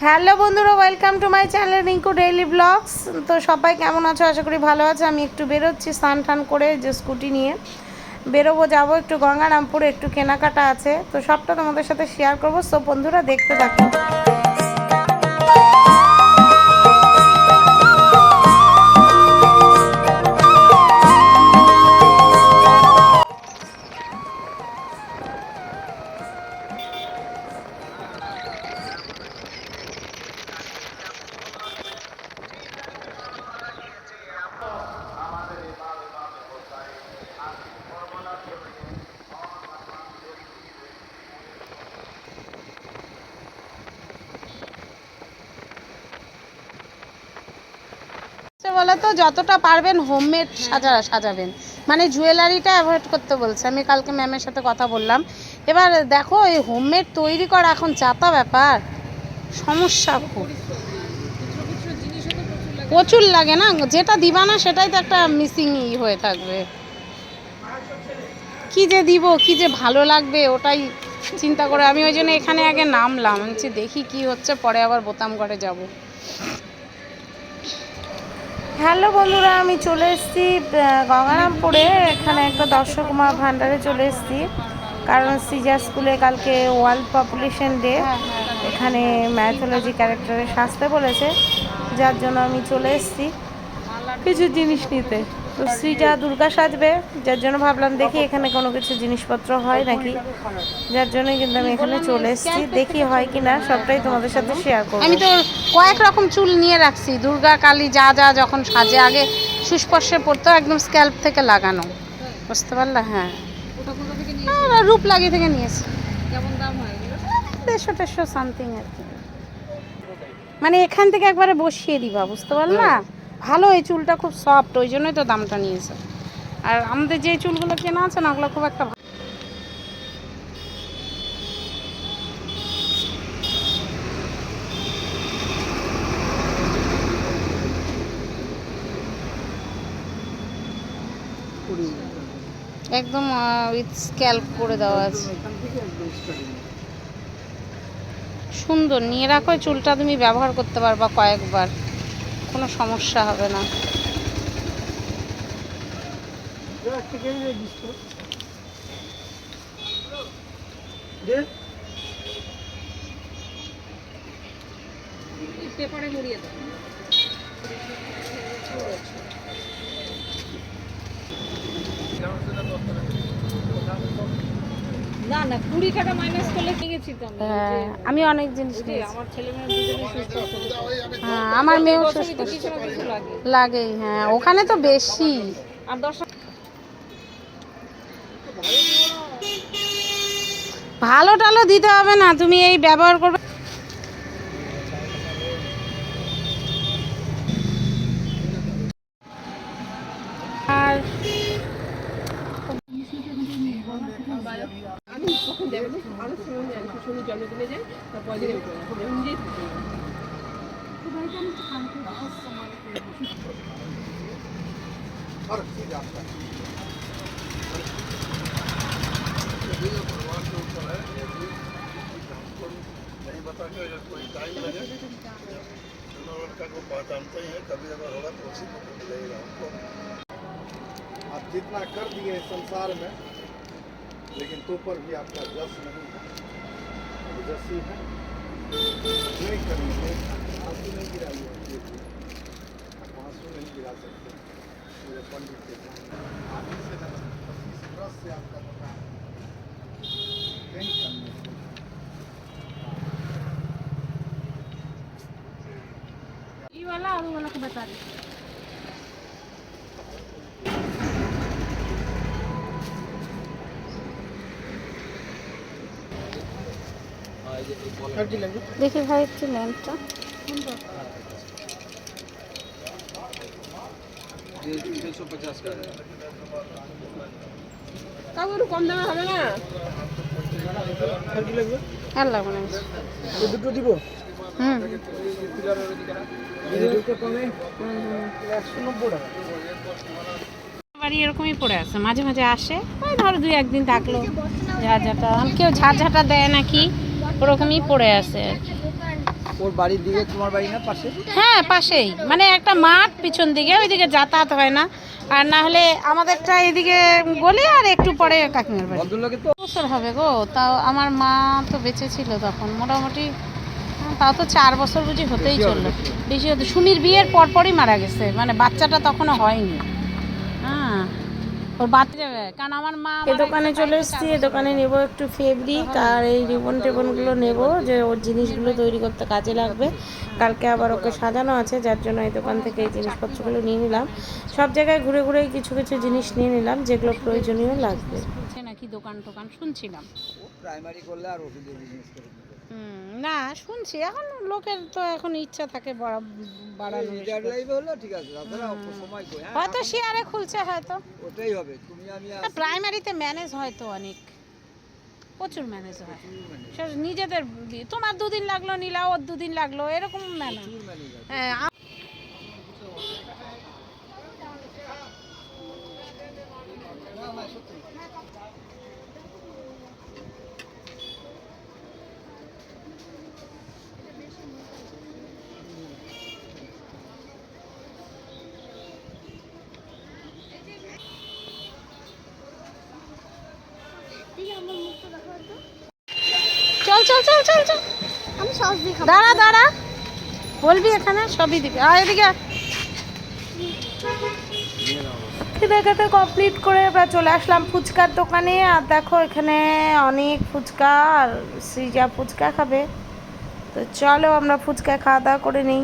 Hello বন্ধুরা welcome to my channel Rinku daily vlogs তো সবাই কেমন আছো? আশা করি ভালো আছে। আমি একটু বেরোচ্ছি স্নান টান করে, যে স্কুটি নিয়ে। বেরোবো, যাব একটু গঙ্গারামপুরে, একটু কেনাকাটা আছে। তো সবটা তোমাদের সাথে শেয়ার করব। সো বন্ধুরা, দেখতে থাকো। বলে তো যতটা পারবেন হোমমেড সাজা, সাজাবেন। মানে জুয়েলারিটা অ্যাভয়েড করতে বলছে। আমি কালকে ম্যামের সাথে কথা বললাম। এবার দেখো, এই হোমমেড তৈরি করা এখন চাতা ব্যাপার। সমস্যা খুব। প্রচুর লাগে না? যেটা দিবা না সেটাই তো একটা মিসিং ই হয়ে থাকবে। কি যে দিব, কি যে ভালো লাগবে, ওটাই চিন্তা করে। আমি ওই জন্য এখানে আগে নামলাম। দেখি কি হচ্ছে, পরে আবার বোতাম ঘরে যাব। হ্যালো বন্ধুরা, আমি চলে এসেছি গঙ্গারামপুরে। এখানে একটা দর্শক মা ভান্ডারে চলে এসেছি, কারণ সিজা স্কুলে কালকে ওয়ার্ল্ড পপুলেশন ডে। এখানে ম্যাথোলজি ক্যারেক্টারে সাজতে বলেছে, যার জন্য আমি চলে এসেছি। কিছু জিনিস নিতে। তো শ্রীজা দুর্গা সাজবে, যার জন্য ভাবলাম দেখি এখানে কোনো কিছু জিনিসপত্র হয় নাকি। যার জন্য কিন্তু আমি এখানে চলে এসেছি, দেখি হয় কি না সবটাই তোমাদের সাথে শেয়ার করব। আমি তো কয়েক রকম চুল নিয়ে রাখছি, দুর্গা, কালী, যা যা, যখন সাজে, আগে সুস্পর্শে পড়তো, একদম স্ক্যাল্প থেকে লাগানো। বুঝতে পারলা? হ্যাঁ। রূপ লাগিয়ে থেকে নিয়েছি। দেড়শো টেড়শো সামথিং আর কি। মানে এখান থেকে একবারে বসিয়ে দিবা, বুঝতে পারলা? ভালো, এই চুলটা খুব সফট ওই জন্যই তো দামটা নিয়েছে। আর আমাদের যে চুলগুলো কেনা আছে না, ওগুলো খুব একটা একদম উইথ স্ক্যাল্প করে দেওয়া আছে। সুন্দর, নিয়ে রাখো চুলটা তুমি ব্যবহার করতে পারবা কয়েকবার। কোনো সমস্যা হবে না। পেপারে মুড়িয়ে দাও না না কুড়ি টাকা মাইনাস করলে কি তো আমি হ্যাঁ অনেক জিনিস আমার ছেলে মেয়ে সুস্থ হ্যাঁ আমার মেয়েও সুস্থ লাগে। হ্যাঁ ওখানে তো বেশি। আর ভালো টালো দিতে হবে না তুমি এই ব্যবহার করবে জন্মদিনে যাই তারপর দিনে নিজেই नहीं बता के अगर कोई टाइम लगे तो लड़का को पहचानते ही हैं कभी अगर होगा तो उसी को मिलेगा हमको आप जितना कर दिए संसार में लेकिन तो पर भी आपका जस नहीं है। जस ही। नहीं करेंगे आँसू नहीं गिराइए देखिए आप आँसू नहीं गिरा सकते। मेरे पंडित के आगे से इस ब्रश से आपका दुकान नहीं करने वाला और वाला को बता दे দেখি ভাই একটু ল্যাম্পটা কম দামে হবে না? আর লাগবে না দুটো দিব? হুম। বাড়ি এরকমই পড়ে আছে মাঝে মাঝে আসে। ওই ধরো দুই একদিন থাকল ঝাঁঝাটা। কেউ ঝাঁঝাটা দেয় নাকি? ওরকমই পড়ে আছে। ওর বাড়ির দিকে তোমার বাড়ি না পাশে? হ্যাঁ পাশেই। মানে একটা মাঠ পিছন দিকে ওইদিকে যাতায়াত হয় না। আর না হলে আমাদেরটা এদিকে গলি আর একটু পরে কাকিমার বাড়ি। তো বছর হবে গো। তাও আমার মা তো বেঁচে ছিল তখন। মোটামুটি তাও তো চার বছর বুঝি হতেই চলল। বেশি বেশি হতো সুমির বিয়ের পরপরই মারা গেছে। মানে বাচ্চাটা তখনও হয়নি। হ্যাঁ। ওর বাচ্চা যাবে। কারণ আমার মা এই দোকানে চলে এসেছি এই দোকানে নেব একটু ফেব্রিক আর এই রিবন টেবনগুলো নেব যে ওর জিনিসগুলো তৈরি করতে কাজে লাগবে। কালকে আবার ওকে সাজানো আছে যার জন্য এই দোকান থেকে এই জিনিসপত্রগুলো নিয়ে নিলাম। সব জায়গায় ঘুরে ঘুরে কিছু কিছু জিনিস নিয়ে নিলাম যেগুলো প্রয়োজনীয় লাগবে। নাকি দোকান টোকান শুনছিলাম। প্রাইমারি করলে আর ওষুধের বিজনেস না শুনছি। এখন লোকের তো এখন ইচ্ছা থাকে বাড়ানো হলো ঠিক আছে সময় কই হ্যাঁ হয়তো শেয়ারে খুলছে হয়তো। ওটাই হবে তুমি আমি প্রাইমারিতে ম্যানেজ হয়তো অনেক। প্রচুর ম্যানেজ হয়। নিজেদের তোমার দুদিন লাগল নিলা ওর দুদিন লাগল এরকম ম্যানেজ হ্যাঁ চল চল চল চল চল। আমি সস খাব। দাঁড়া দাঁড়া। বলবি এখানে? সবই দিকে আয় এদিকে কেনাকাটা কমপ্লিট করে আমরা চলে আসলাম ফুচকার দোকানে। আর দেখো এখানে অনেক ফুচকা আর সৃজা ফুচকা খাবে। তো চলো আমরা ফুচকা খাওয়া দাওয়া করে নিই।